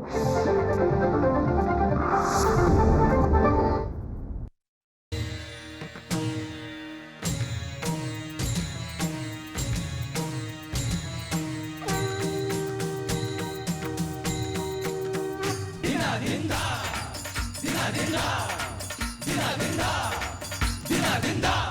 叮当叮当，叮当叮当，叮当叮当，叮当叮当。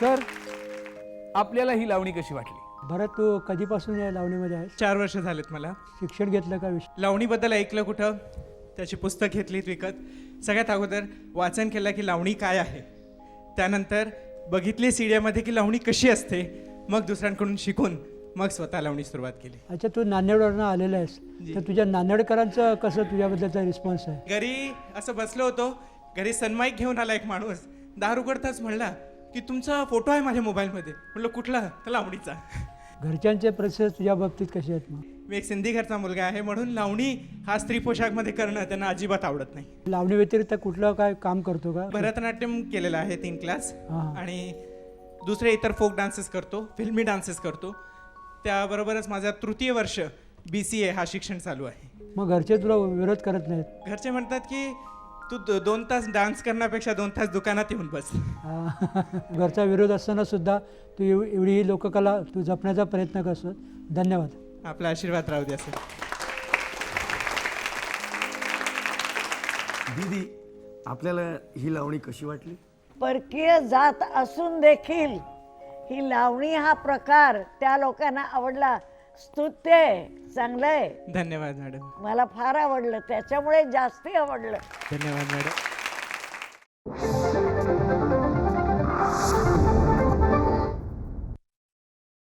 sir आपल्याला ही लावणी कशी वाटली? भरत तू कधीपासून या लावणीमध्ये आहेस? चार वर्ष झालेत मला. शिक्षण घेतलं का विषय लावणीबद्दल ऐकलं कुठं? त्याची पुस्तक घेतलीत विकत. सगळ्यात अगोदर वाचन केलं की लावणी काय आहे. त्यानंतर बघितली सीडियामध्ये की लावणी कशी असते. मग दुसऱ्यांकडून शिकून मग स्वतः लावणी सुरुवात केली. अच्छा तू नांदेडवरनं आलेला आहेस. तर तुझ्या नांदेडकरांचं कसं तुझ्याबद्दलचा रिस्पॉन्स आहे? घरी असं बसलो होतो. घरी सनमाईक घेऊन आला एक माणूस. दार उघडताच म्हणला की तुमचा फोटो आहे माझ्या मोबाईलमध्ये. म्हणलं कुठला? तर लावणीचा घरच्यांचे प्रतिसाद तुझ्या बाबतीत कसे आहेत मग? मी एक सिंधी घरचा मुलगा आहे म्हणून लावणी हा स्त्री पोशाखमध्ये करणं त्यांना अजिबात आवडत नाही. लावणी व्यतिरिक्त कुठलं काय काम करतो का? भरतनाट्यम केलेलं आहे तीन क्लास. हां. आणि दुसरे इतर फोक डान्सेस करतो फिल्मी डान्सेस करतो. त्याबरोबरच माझा तृतीय वर्ष बी सी ए हा शिक्षण चालू आहे. मग घरचे तुला विरोध करत नाहीत? घरचे म्हणतात की तू दो- दोन तास डान्स करण्यापेक्षा दोन तास दुकानात येऊन बस. घरचा विरोध असताना सुद्धा तू एव एवढी ही लोककला तू जपण्याचा प्रयत्न करतो धन्यवाद. आपला आशीर्वाद राहू द्या सर. दीदी आपल्याला ही लावणी कशी वाटली? परकीय जात असून देखील ही लावणी हा प्रकार त्या लोकांना आवडला. स्तुत्य आहे चांगलं आहे. धन्यवाद मॅडम. मला फार आवडलं त्याच्यामुळे जास्ती आवडलं. धन्यवाद मॅडम.